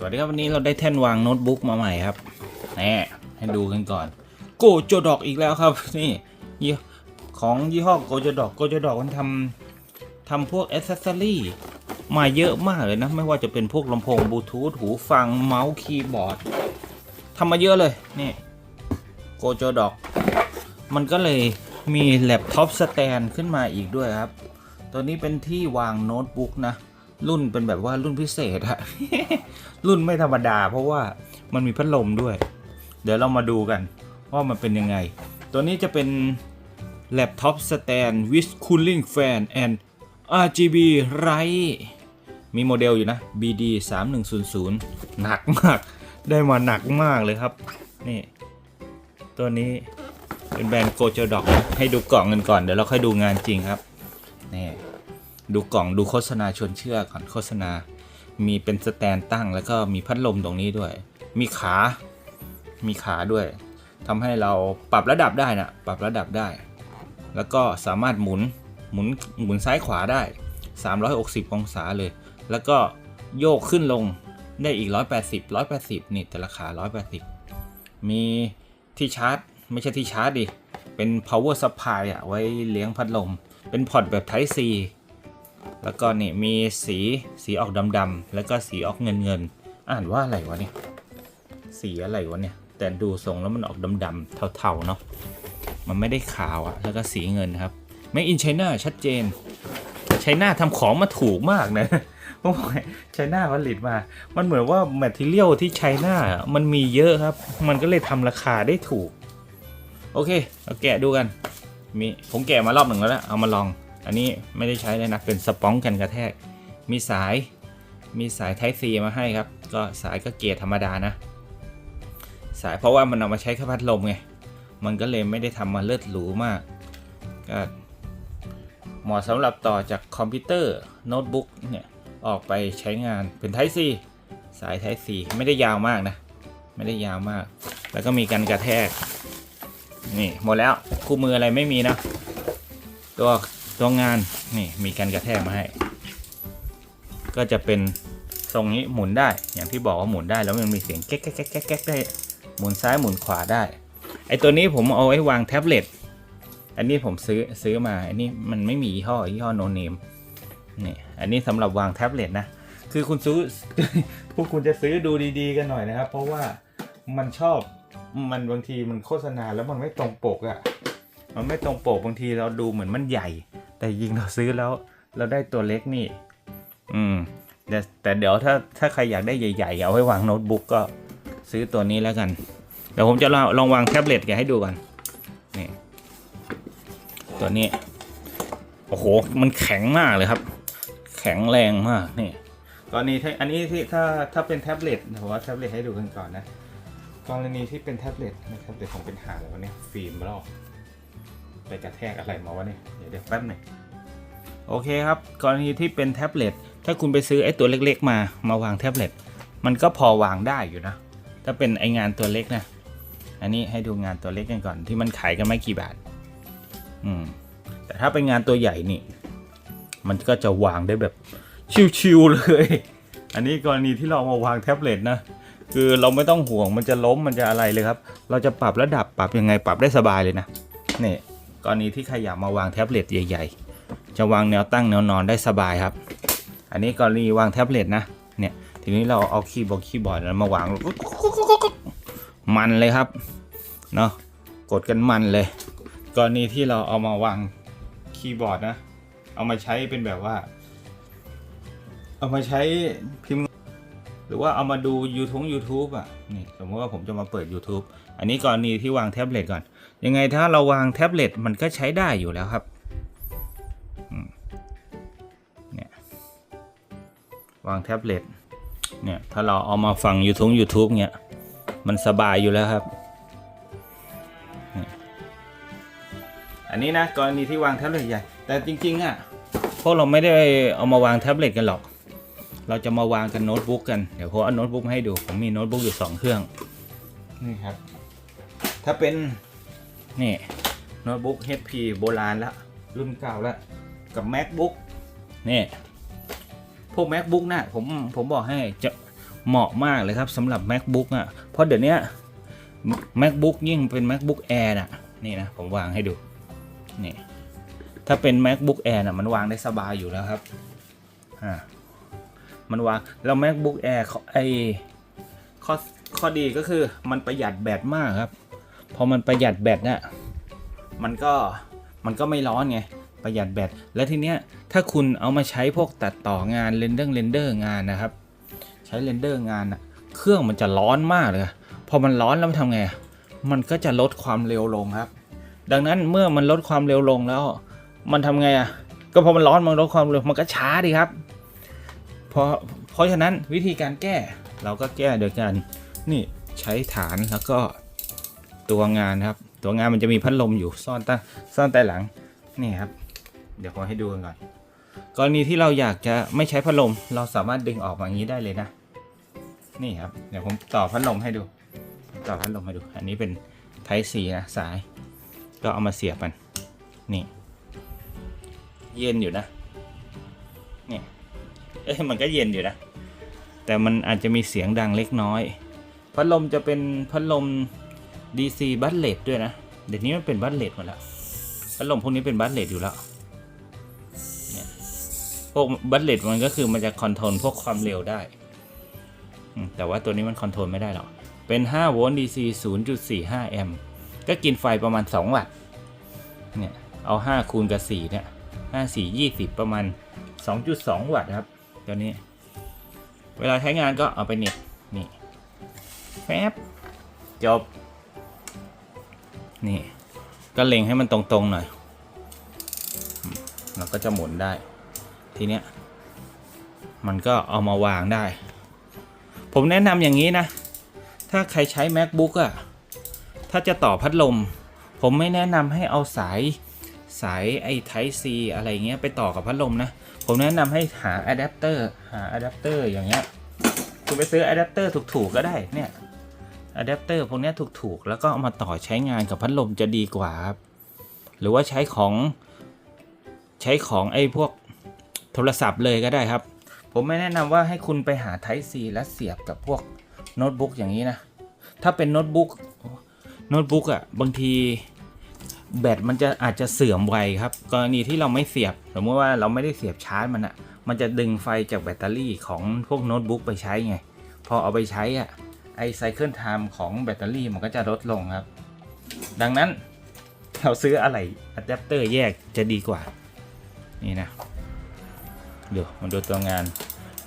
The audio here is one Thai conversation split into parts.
สวัสดีครับวันนี้เราได้แท่นวางโน้ตบุ๊กมาใหม่ครับแหน่ให้ดูกันก่อน โกโจดอกอีกแล้วครับ นี่ยี่ของยี่ห้อโกโจดอกโกโจดอกมันทำทำพวกอ c เซสซอรี่มาเยอะมากเลยนะ ไม่ว่าจะเป็นพวกลำโพงบลูทูธหูฟังเมาส์คีย์บอร์ดทำมาเยอะเลยนี่โกโจดอก มันก็เลยมีแล็ปท็อปสแตนขึ้นมาอีกด้วยครับ ตัวนี้เป็นที่วางโน้ตบุ๊กนะ รุ่นเป็นแบบว่ารุ่นพิเศษอะรุ่นไม่ธรรมดา เพราะว่ามันมีพัดลมด้วย เดี๋ยวเรามาดูกัน ว่ามันเป็นยังไง ตัวนี้จะเป็นแล็ปท็อปสแตน with cooling fan and RGB light มีโมเดลอยู่นะ BD 3100 หนักมาก ได้มาหนักมากเลยครับ นี่ ตัวนี้เป็นแบรนด์โกโจดอกให้ดูกล่องกันก่อน เดี๋ยวเราค่อยดูงานจริงครับ นี่ ดูกล่องดูโฆษณาชวนเชื่อก่อนโฆษณา มีเป็นสแตนตั้งแล้วก็มีพัดลมตรงนี้ด้วย มีขา มีขาด้วยทำให้เราปรับระดับได้นะปรับระดับได้ แล้วก็สามารถหมุนหมุนหมุนซ้ายขวาได้ 360 องศาเลย แล้วก็โยกขึ้นลงได้อีก 180 180 นี่แต่ละขา 180 มีที่ชาร์จ ไม่ใช่ที่ชาร์จดิ เป็น power supply อะไว้เลี้ยงพัดลม เป็นพอร์ตแบบ Type C แล้วก็นี่มีสีสีออกดำๆแล้วก็สีออกเงินเงินๆอ่านว่าอะไรวะเนี่ยสีอะไรวะเนี่ยแต่ดูทรงแล้วมันออกดำๆเทาๆเนาะมันไม่ได้ขาวอะแล้วก็สีเงินครับ Made in China ชัดเจนไชน่าทำของมาถูกมากนะผมบอกไชน่าผลิตมา มันเหมือนว่าแมทเทียลที่ไชน่ามันมีเยอะครับ มันก็เลยทำราคาได้ถูก โอเค เราแกะดูกัน มี ผมแกะมารอบหนึ่งแล้วนะเอามาลอง อันนี้ไม่ได้ใช้เลยนะ เป็นสปองกันกระแทก มีสาย มีสาย Type C มาให้ครับ ก็สายก็เกียร์ธรรมดานะ สายเพราะว่ามันเอามาใช้แค่พัดลมไง มันก็เลยไม่ได้ทำมาเลิศหรูมากก็เหมาะสำหรับต่อจากคอมพิวเตอร์โน้ตบุ๊กเนี่ย ออกไปใช้งานเป็น Type C สาย Type C ไม่ได้ยาวมากนะ ไม่ได้ยาวมาก แล้วก็มีกันกระแทก นี่หมดแล้วคู่มืออะไรไม่มีนะ ตัว ตัว งานนี่มีกันกระแทกมาให้ ก็จะเป็นทรงนี้หมุนได้อย่างที่บอกว่าหมุนได้แล้วมันมีเสียงแก๊กแก๊กแก๊กแก๊กได้หมุนซ้ายหมุนขวาได้ไอตัวนี้ผมเอาไว้วางแท็บเล็ตอันนี้ผมซื้อซื้อมาอันนี้มันไม่มียี่ห้อยี่ห้อโนเนมนี่อันนี้สำหรับวางแท็บเล็ตนะคือคุณซื้อพวกคุณจะซื้อดูดีๆกันหน่อยนะครับ เพราะว่ามันชอบมันบางทีมันโฆษณาแล้วมันไม่ตรงปกอะ่ะมันไม่ตรงปกบางทีเราดูเหมือนมันใหญ่ แต่จริงเราซื้อแล้ว เราได้ตัวเล็กนี่ อืม แต่แต่เดี๋ยวถ้าถ้าใครอยากได้ใหญ่ๆเอาไว้วางโน้ตบุ๊กก็ซื้อตัวนี้แล้วกัน เดี๋ยวผมจะลองลองวางแท็บเล็ตแกให้ดูก่อนนี่ตัวนี้ โอ้โห มันแข็งมากเลยครับ แข็งแรงมากนี่กรณีที่อันนี้ที่ถ้าถ้าเป็นแท็บเล็ตผมว่าแท็บเล็ตให้ดูกันก่อนนะกรณีที่เป็นแท็บเล็ตนะแท็บเล็ตของเป็นหาแล้วเนี่ยฟิล์มลอก ไปกระแทกอะไรมาวะเนี่ยเดี๋ยวเดี๋ยวแป๊บหนึงโอเคครับกรณีที่เป็นแท็บเล็ตถ้าคุณไปซื้อไอ้ตัวเล็กๆ มามาวางแท็บเล็ตมันก็พอวางได้อยู่นะ ถ้าเป็นไองานตัวเล็กนะ อันนี้ให้ดูงานตัวเล็กกันก่อนที่มันขายกันไม่กี่บาท อืม แต่ถ้าเป็นงานตัวใหญ่นี่ มันก็จะวางได้แบบชิวๆเลย อันนี้กรณีที่เรามาวางแท็บเล็ตนะ คือเราไม่ต้องห่วงมันจะล้มมันจะอะไรเลยครับ เราจะปรับระดับปรับยังไงปรับได้สบายเลยนะ นี่ กรณีที่ใครอยากมาวางแท็บเล็ตใหญ่ ๆ จะวางแนวตั้งแนวนอนได้สบายครับ อันนี้กรณีวางแท็บเล็ตนะเนี่ยทีนี้เราเอาคีย์บอร์ดคีย์บอร์ดมาวางมันเลยครับเนาะกดกันมันเลย กรณีที่เราเอามาวางคีย์บอร์ดนะ เอามาใช้เป็นแบบว่า เอามาใช้พิมพ์ หรือว่าเอามาดู YouTube YouTube อะนี่สมมติว่าผมจะมาเปิด YouTube อันนี้กรณีที่วางแท็บเล็ตก่อน ยังไงถ้าเราวางแท็บเล็ตมันก็ใช้ได้อยู่แล้วครับเนี่ยวางแท็บเล็ตเนี่ยถ้าเราเอามาฟัง YouTube YouTube เนี่ยมันสบายอยู่แล้วครับ อันนี้นะกรณีที่วางแท็บเล็ตใหญ่แต่จริงๆอะพวกเราไม่ได้เอามาวางแท็บเล็ตกันหรอก เราจะมาวางกันโน้ตบุ๊กกันเดี๋ยวผมเอาโน้ตบุ๊กให้ดูผมมีโน้ตบุ๊กอยู่ 2 เครื่องนี่ครับ ถ้าเป็น นี่โน้ตบุ๊ก HP โบราณละรุ่นเก่าละกับ MacBook นี่พวก MacBook นะผมผมบอกให้จะเหมาะมากเลยครับสำหรับ macbook อะเพราะเดี๋ยวนี้ macbook ยิ่งเป็น macbook air น่ะนี่นะผมวางให้ดูนี่ถ้าเป็น macbook air น่ะมันวางได้สบายอยู่แล้วครับอ่ามันวางแล้ว macbook air ไอข้อข้อดีก็คือมันประหยัดแบตมากครับ พอมันประหยัดแบตน่ะมันก็มันก็ไม่ร้อนไงประหยัดแบตและทีเนี้ยถ้าคุณเอามาใช้พวกตัดต่องานเรนเดอร์เรนเดอร์งานนะครับ ใช้เรนเดอร์งานอะเครื่องมันจะร้อนมากเลยพอมันร้อนแล้วมันทำไง มันก็จะลดความเร็วลงครับ ดังนั้นเมื่อมันลดความเร็วลงแล้ว มันทำไงอะก็พอมันร้อนมันลดความเร็วมันก็ช้าดีครับเพราะเพราะฉะนั้นวิธีการแก้เราก็แก้โดยการนี่ใช้ฐานแล้วก็ ตัวงานครับ ตัวงานมันจะมีพัดลมอยู่ซ่อนใต้ซ่อนใต้หลังนี่ครับ เดี๋ยวผมให้ดูกันก่อนกรณีที่เราอยากจะไม่ใช้พัดลม เราสามารถดึงออกมาอย่างนี้ได้เลยนะ นี่ครับ เดี๋ยวผมต่อพัดลมให้ดู ต่อพัดลมให้ดู อันนี้เป็นไทสีนะสาย ก็เอามาเสียบมัน นี่ เย็นอยู่นะ นี่ เอ้ยมันก็เย็นอยู่นะ แต่มันอาจจะมีเสียงดังเล็กน้อย พัดลมจะเป็นพัดลม DC บัตเลดด้วยนะ เดี๋ยวนี้มันเป็นบัตเลดหมดแล้วพัดลมพวกนี้เป็นบัตเลดอยู่แล้วพวกบัตเลตมันก็คือมันจะคอนโทรลพวกความเร็วได้ แต่ว่าตัวนี้มันคอนโทรลไม่ได้หรอก เป็น 5 โวลต์ DC 0.45 แอมป์ ก็กินไฟประมาณ 2 วัตต์ เนี่ย เอา 5 คูณกับ 4 เนี่ย 5 4 20 ประมาณ 2.2 วัตต์ครับ ตัวนี้ เวลาใช้งานก็เอาไปเน็ตนี่แป๊บจบ นี่ก็เล็งให้มันตรงๆหน่อยมเราก็จะหมุนได้ ทีเนี้ยมันก็เอามาวางได้ ผมแนะนำอย่างนี้นะ ถ้าใครใช้ macbook อะถ้าจะต่อพัดลม ผมไม่แนะนำให้เอาสายสายไอ้ Type C อะไรเงี้ยไปต่อกับพัดลมนะ ผมแนะนำให้หาอะแดปเตอร์หาอะแดปเตอร์อย่างเงี้ยคุณไปซื้ออะแดปเตอร์ถูกๆก็ได้เนี่ย อะแดปเตอร์พวกนี้ถูกๆ แล้วก็เอามาต่อใช้งานกับพัดลมจะดีกว่าครับ หรือว่าใช้ของใช้ของไอ้พวกโทรศัพท์เลยก็ได้ครับ ผมไม่แนะนำว่าให้คุณไปหา Type C และเสียบกับพวกโน้ตบุ๊กอย่างนี้นะ ถ้าเป็นโน้ตบุ๊กโน้ตบุ๊กอะบางทีแบตมันจะอาจจะเสื่อมไวครับ กรณีที่เราไม่เสียบ สมมติว่าเราไม่ได้เสียบชาร์จมันอะ มันจะดึงไฟจากแบตเตอรี่ของพวกโน้ตบุ๊กไปใช้ไง พอเอาไปใช้อะ ไอไซเคิลไทม์ของแบตเตอรี่มันก็จะลดลงครับ ดังนั้นเราซื้ออะไรอะแดปเตอร์แยกจะดีกว่า นี่นะเดี๋ยวมาดูตัวงาน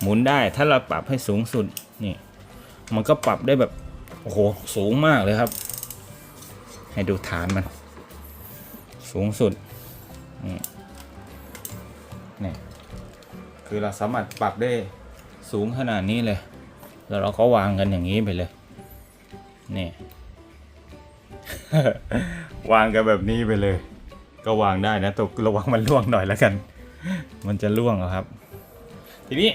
หมุนได้ถ้าเราปรับให้สูงสุดนี่ มันก็ปรับได้แบบ โอ้โห สูงมากเลยครับ ให้ดูฐานมัน สูงสุดนี่นี่คือเราสามารถปรับได้สูงขนาดนี้เลย แล้วเราก็วางกันอย่างนี้ไปเลย นี่ วางกันแบบนี้ไปเลย ก็วางได้นะตกระวังมันล่วงหน่อยแล้วกัน มันจะล่วงเหรอครับ ทีนี้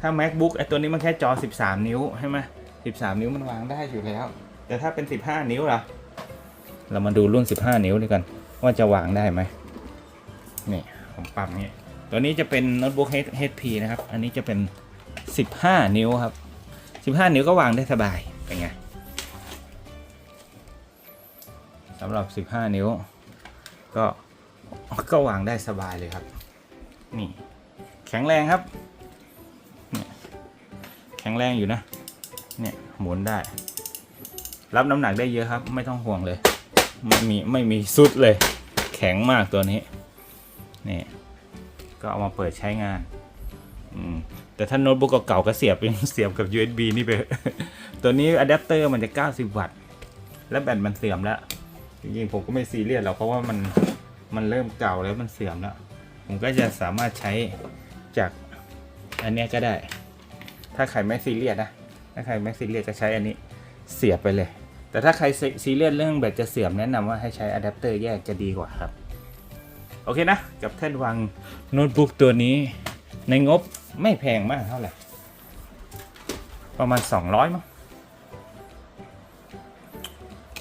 ถ้า macbook ไอตัวนี้มันแค่จอ 13 นิ้วใช่ไหม13 นิ้วมันวางได้อยู่แล้ว แต่ถ้าเป็น 15 นิ้วล่ะ เรามาดูรุ่น 15 นิ้วด้วยกัน ว่าจะวางได้ไหมนี่ผมปรับนี่ตัวนี้จะเป็นโน้ตบุ๊ก HP นะครับ อันนี้จะเป็น 15 นิ้วครับ 15 นิ้วก็วางได้สบายเป็นไงสำหรับ 15 นิ้ว ก็ก็วางได้สบายเลยครับ นี่ แข็งแรงครับเนี่ยแข็งแรงอยู่นะ เนี่ยหมุนได้ รับน้ำหนักได้เยอะครับ ไม่ต้องห่วงเลย ไม่มีไม่มีสุดเลย แข็งมากตัวนี้ นี่ ก็เอามาเปิดใช้งาน อืม แต่ถ้าโน้ตบุ๊กเก่าๆก็เสียบเสียบกับ USB นี่ไป ตัวนี้อะแดปเตอร์มันจะ 90 วัตต์ และแบตมันเสื่อมแล้ว จริงๆผมก็ไม่ซีเรียสหรอกเพราะว่ามันมันเริ่มเก่าแล้วมันเสื่อมแล้ว ผมก็จะสามารถใช้จากอันนี้ก็ได้ ถ้าใครไม่ซีเรียสนะ ถ้าใครไม่ซีเรียสจะใช้อันนี้เสียบไปเลย แต่ถ้าใครซีเรียสเรื่องแบตจะเสื่อมแนะนำว่าให้ใช้อะแดปเตอร์แยกจะดีกว่าครับ โอเคนะ กับแท่นวางโน้ตบุ๊กตัวนี้ในงบ ไม่แพงมากเท่าไหร่ ประมาณ 200มั้ง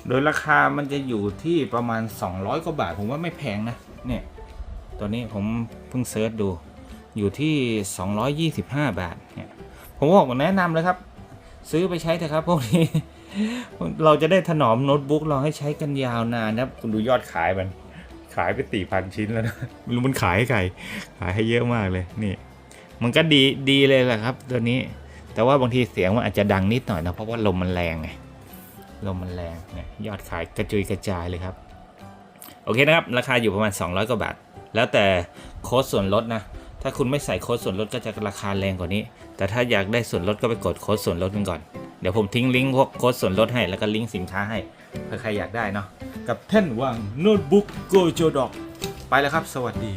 โดยราคามันจะอยู่ที่ประมาณ 200 กว่าบาท ผมว่าไม่แพงนะ เนี่ย ตัวนี้ผมเพิ่งเซิร์ชดู อยู่ที่ 225 บาท เนี่ย ผมบอกแนะนำเลยครับ ซื้อไปใช้เถอะครับพวกนี้ เราจะได้ถนอมโน้ตบุ๊กเราให้ใช้กันยาวนานนะคุณดูยอดขายมัน ขายไปสี่พันชิ้นแล้วนะไม่รู้มันขายให้ใคร ขายให้เยอะมากเลย นี่ มันก็ดีดีเลยแหละครับ ตัวนี้ แต่ว่าบางทีเสียงมันอาจจะดังนิดหน่อยนะเพราะว่าลมมันแรงไงลมมันแรงเนี่ยยอดขายกระจุยกระจายเลยครับ โอเคนะครับ ราคาอยู่ประมาณ 200 กว่าบาท แล้วแต่โค้ดส่วนลดนะ ถ้าคุณไม่ใส่โค้ดส่วนลดก็จะราคาแรงกว่านี้ แต่ถ้าอยากได้ส่วนลดก็ไปกดโค้ดส่วนลดกันก่อน เดี๋ยวผมทิ้งลิงก์พวกโค้ดส่วนลดให้ แล้วก็ลิงก์สินค้าให้เผื่อใครอยากได้เนาะ กับแท่นวางโน้ตบุ๊กโกโจดอก ไปแล้วครับ สวัสดี